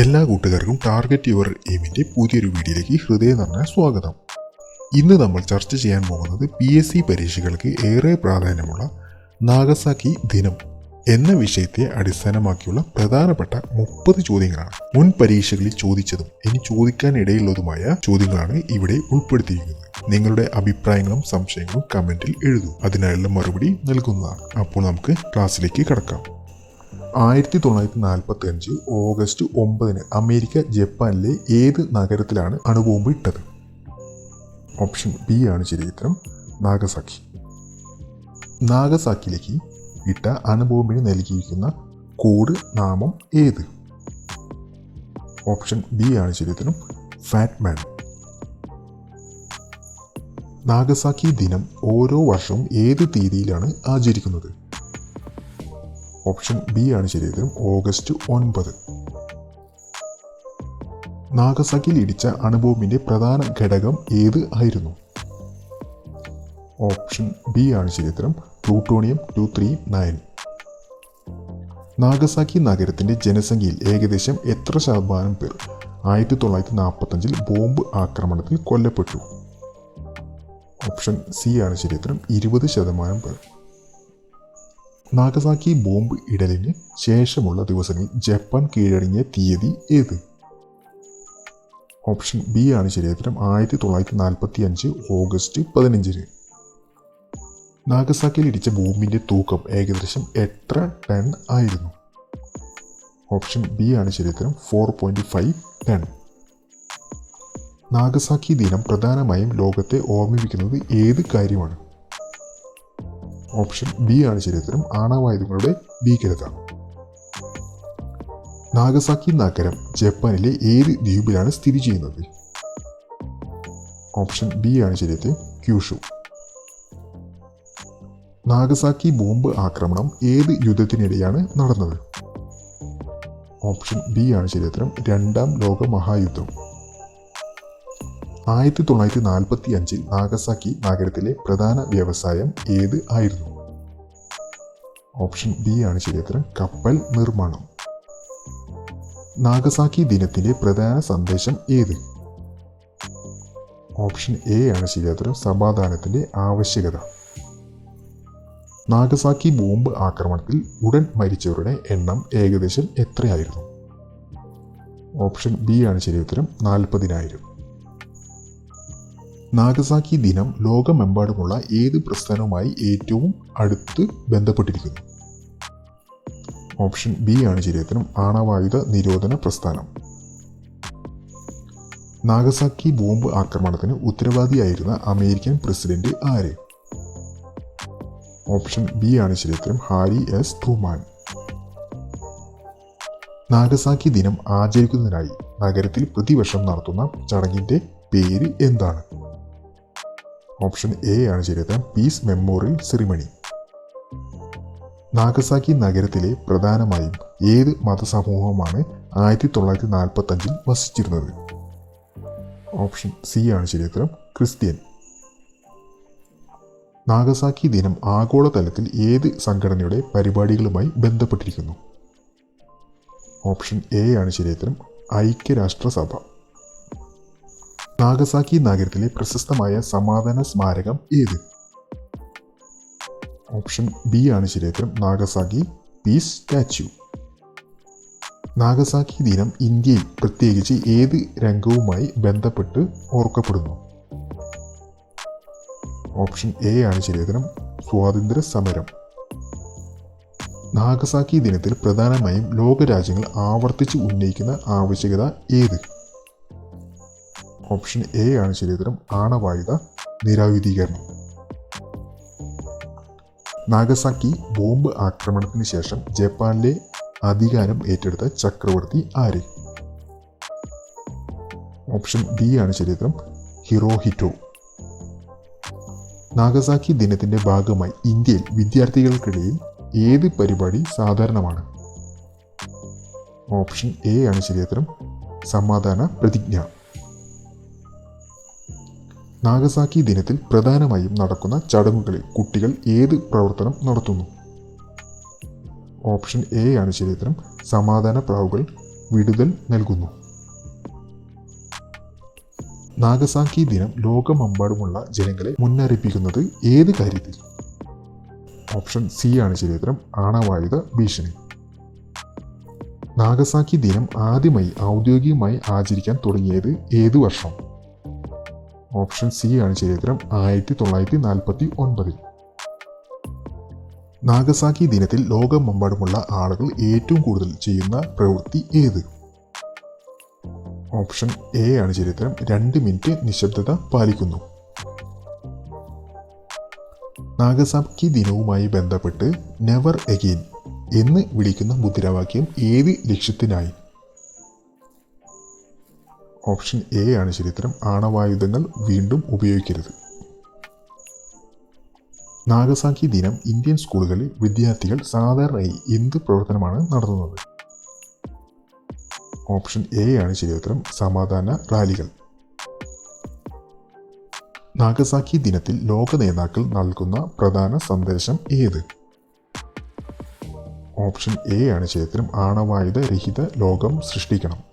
എല്ലാ കൂട്ടുകാർക്കും target your എയിമിന്റെ പുതിയൊരു വീഡിയോയിലേക്ക് ഹൃദയം നിറഞ്ഞ സ്വാഗതം. ഇന്ന് നമ്മൾ ചർച്ച ചെയ്യാൻ പോകുന്നത് പി എസ് സി പരീക്ഷകൾക്ക് ഏറെ പ്രാധാന്യമുള്ള നാഗസാക്കി ദിനം എന്ന വിഷയത്തെ അടിസ്ഥാനമാക്കിയുള്ള പ്രധാനപ്പെട്ട മുപ്പത് ചോദ്യങ്ങളാണ്. മുൻ പരീക്ഷകളിൽ ചോദിച്ചതും ഇനി ചോദിക്കാൻ ഇടയുള്ളതുമായ ചോദ്യങ്ങളാണ് ഇവിടെ ഉൾപ്പെടുത്തിയിരിക്കുന്നത്. നിങ്ങളുടെ അഭിപ്രായങ്ങളും സംശയങ്ങളും കമന്റിൽ എഴുതൂ. അതിനായുള്ള മറുപടി നൽകുന്നതാണ്. അപ്പോൾ നമുക്ക് ക്ലാസ്സിലേക്ക് കടക്കാം. ആയിരത്തി തൊള്ളായിരത്തി നാൽപ്പത്തി അഞ്ച് ഓഗസ്റ്റ് ഒമ്പതിന് അമേരിക്ക ജപ്പാനിലെ ഏത് നഗരത്തിലാണ് അണുബോംബ് ഇട്ടത്? ഓപ്ഷൻ ബി ആണ് ചരിത്രം. നാഗസാക്കി. നാഗസാക്കിയിലേക്ക് ഇട്ട അണുബോംബിന് നൽകിയിരിക്കുന്ന കോഡ് നാമം ഏത്? ഓപ്ഷൻ ബി ആണ് ചരിത്രം. ഉത്തരം ഫാറ്റ്മാൻ നാഗസാക്കി ദിനം ഓരോ വർഷവും ഏത് തീയതിയിലാണ് ആചരിക്കുന്നത്? ഓപ്ഷൻ ബി ആണ് ശരിയുത്തരം ഓഗസ്റ്റ് ഒൻപത്. നാഗസാക്കിയിൽ ഇടിച്ച അണുബോംബിന്റെ പ്രധാന ഘടകം ഏത് ആയിരുന്നു? ഓപ്ഷൻ ബി ആണ് ശരിയുത്തരം plutonium two three nine. Nagasaki നഗരത്തിന്റെ ജനസംഖ്യയിൽ ഏകദേശം എത്ര ശതമാനം പേർ? ആയിരത്തി തൊള്ളായിരത്തി നാൽപ്പത്തഞ്ചിൽ ബോംബ് ആക്രമണത്തിൽ കൊല്ലപ്പെട്ടു. ഓപ്ഷൻ സി ആണ് ശരിയുത്തരം ഇരുപത് ശതമാനം പേർ. നാഗസാക്കി ബോംബ് ഇടലിന് ശേഷമുള്ള ദിവസങ്ങളിൽ ജപ്പാൻ കീഴടങ്ങിയ തീയതി ഏത്? ഓപ്ഷൻ ബി ആണ് ശരിയുത്തരം ആയിരത്തി തൊള്ളായിരത്തി നാൽപ്പത്തി അഞ്ച് ഓഗസ്റ്റ് പതിനഞ്ചിന്. നാഗസാക്കിയിൽ ഇടിച്ച ബോംബിന്റെ തൂക്കം ഏകദേശം എത്ര ടൺ ആയിരുന്നു? ഓപ്ഷൻ ബി ആണ് ശരിയുത്തരം four point five ton. Nagasaki ദിനം പ്രധാനമായും ലോകത്തെ ഓർമ്മിപ്പിക്കുന്നത് ഏത് കാര്യമാണ്? ഓപ്ഷൻ ബി ആണ് ശരിയുത്തരം ആണവായുധങ്ങളുടെ ഭീകരത നാഗസാക്കി നഗരം ജപ്പാനിലെ ഏത് ദ്വീപിലാണ് സ്ഥിതി ചെയ്യുന്നത്? ഓപ്ഷൻ ബി ആണ് ശരിയുത്തരം ക്യൂഷു. നാഗസാക്കി ബോംബ് ആക്രമണം ഏത് യുദ്ധത്തിനിടെയാണ് നടന്നത്? ഓപ്ഷൻ ബി ആണ് ശരിയുത്തരം രണ്ടാം ലോക മഹായുദ്ധം. ആയിരത്തി തൊള്ളായിരത്തി നാൽപ്പത്തി അഞ്ചിൽ നാഗസാക്കി നഗരത്തിലെ പ്രധാന വ്യവസായം ഏത് ആയിരുന്നു? ഓപ്ഷൻ ബി ആണ് ശരിയുത്തരം. കപ്പൽ നിർമ്മാണം. നാഗസാക്കി ദിനത്തിലെ പ്രധാന സന്ദേശം ഏത്? ഓപ്ഷൻ എ ആണ് ശരിയുത്തരം. സമാധാനത്തിന്റെ ആവശ്യകത. നാഗസാക്കി ബോംബ് ആക്രമണത്തിൽ ഉടൻ മരിച്ചവരുടെ എണ്ണം ഏകദേശം എത്രയായിരുന്നു? ഓപ്ഷൻ ബി ആണ് ശരിയുത്തരം. നാൽപ്പതിനായിരം. നാഗസാക്കി ദിനം ലോകമെമ്പാടുമുള്ള ഏത് പ്രസ്ഥാനവുമായി ഏറ്റവും അടുത്ത് ബന്ധപ്പെട്ടിരിക്കുന്നു? ഓപ്ഷൻ ബി ആണ് ശരിയുത്തരം ആണവായുധ നിരോധന പ്രസ്ഥാനം. നാഗസാക്കി ബോംബ് ആക്രമണത്തിന് ഉത്തരവാദിയായിരുന്ന അമേരിക്കൻ പ്രസിഡന്റ് ആര്? ഓപ്ഷൻ ബി ആണ് ശരീരത്തിനും ഹാരി എസ് ട്രൂമാൻ. നാഗസാക്കി ദിനം ആചരിക്കുന്നതിനായി നഗരത്തിൽ പ്രതിവർഷം നടത്തുന്ന ചടങ്ങിന്റെ പേര് എന്താണ്? ഓപ്ഷൻ എ ആണ് ശരിയുത്തരം പീസ് മെമ്മോറിയൽ സെറിമണി നാഗസാക്കി നഗരത്തിലെ പ്രധാനമായും ഏത് മതസമൂഹമാണ് ആയിരത്തി തൊള്ളായിരത്തി നാൽപ്പത്തി അഞ്ചിൽ വസിച്ചിരുന്നത്? ഓപ്ഷൻ സി ആണ് ശരിയുത്തരം. ക്രിസ്ത്യൻ. നാഗസാക്കി ദിനം ആഗോളതലത്തിൽ ഏത് സംഘടനയുടെ പരിപാടികളുമായി ബന്ധപ്പെട്ടിരിക്കുന്നു? ഓപ്ഷൻ എ ആണ് ശരിയുത്തരം. ഐക്യരാഷ്ട്രസഭ. നാഗസാക്കി നഗരത്തിലെ പ്രശസ്തമായ സമാധാന സ്മാരകം ഏത്? ഓപ്ഷൻ ബി ആണ് ശരിയുത്തരം നാഗസാക്കി പീസ് സ്റ്റാച്യു. നാഗസാക്കി ദിനം ഇന്ത്യയിൽ പ്രത്യേകിച്ച് ഏത് രംഗവുമായി ബന്ധപ്പെട്ട് ഓർക്കപ്പെടുന്നു? ഓപ്ഷൻ എ ആണ് ശരിയുത്തരം സ്വാതന്ത്ര്യ സമരം. നാഗസാക്കി ദിനത്തിൽ പ്രധാനമായും ലോകരാജ്യങ്ങൾ ആവർത്തിച്ച് ഉന്നയിക്കുന്ന ആവശ്യകത ഏത്? ഓപ്ഷൻ എ ആണ് ശരിയുത്തരം ആണവായുധ നിരായുധീകരണം. നാഗസാക്കി ബോംബ് ആക്രമണത്തിന് ശേഷം ജപ്പാനിലെ അധികാരം ഏറ്റെടുത്ത ചക്രവർത്തി ആര്? ഓപ്ഷൻ ബി ആണ് ശരിയുത്തരം ഹിറോഹിറ്റോ. നാഗസാക്കി ദിനത്തിന്റെ ഭാഗമായി ഇന്ത്യയിൽ വിദ്യാർത്ഥികൾക്കിടയിൽ ഏത് പരിപാടി സാധാരണമാണ്? ഓപ്ഷൻ എ ആണ് ശരിയുത്തരം സമാധാന പ്രതിജ്ഞ. നാഗസാക്കി ദിനത്തിൽ പ്രധാനമായും നടക്കുന്ന ചടങ്ങുകളിൽ കുട്ടികൾ ഏത് പ്രവർത്തനം നടത്തുന്നു? ഓപ്ഷൻ എ ആണ് ശരിയുത്തരം സമാധാന പ്രാവുകൾ വിടുതൽ നൽകുന്നു. നാഗസാക്കി ദിനം ലോകമെമ്പാടുമുള്ള ജനങ്ങളെ മുന്നറിയിപ്പിക്കുന്നത് ഏത് കാര്യത്തിൽ? ഓപ്ഷൻ സി ആണ് ശരിയുത്തരം ആണവായുധ ഭീഷണി. നാഗസാക്കി ദിനം ആദ്യമായി ഔദ്യോഗികമായി ആചരിക്കാൻ തുടങ്ങിയത് ഏതു വർഷം? ഓപ്ഷൻ സി ആണ് ശരിയുത്തരം ആയിരത്തി തൊള്ളായിരത്തി നാൽപ്പത്തി ഒൻപതിൽ നാഗസാക്കി ദിനത്തിൽ ലോകമെമ്പാടുമുള്ള ആളുകൾ ഏറ്റവും കൂടുതൽ ചെയ്യുന്ന പ്രവൃത്തി ഏത്? ഓപ്ഷൻ എ ആണ് ചരിത്രം. രണ്ട് മിനിറ്റ് നിശബ്ദത പാലിക്കുന്നു. നാഗസാക്കി ദിനവുമായി ബന്ധപ്പെട്ട് നെവർ എഗെയിൻ എന്ന് വിളിക്കുന്ന മുദ്രാവാക്യം ഏത് ലക്ഷ്യത്തിനായി? ഓപ്ഷൻ എ ആണ് ശരിത്തരം. ആണവായുധങ്ങൾ വീണ്ടും ഉപയോഗിക്കരുത്. നാഗസാക്കി ദിനം ഇന്ത്യൻ സ്കൂളുകളിൽ വിദ്യാർത്ഥികൾ സാധാരണയായി എന്ത് പ്രവർത്തനമാണ് നടത്തുന്നത്? ഓപ്ഷൻ എ ആണ് ശരിയുത്തരം സമാധാന റാലികൾ. നാഗസാക്കി ദിനത്തിൽ ലോക നേതാക്കൾ നൽകുന്ന പ്രധാന സന്ദേശം ഏത്? ഓപ്ഷൻ എ ആണ് ശരിയുത്തരം ആണവായുധ രഹിത ലോകം സൃഷ്ടിക്കണം.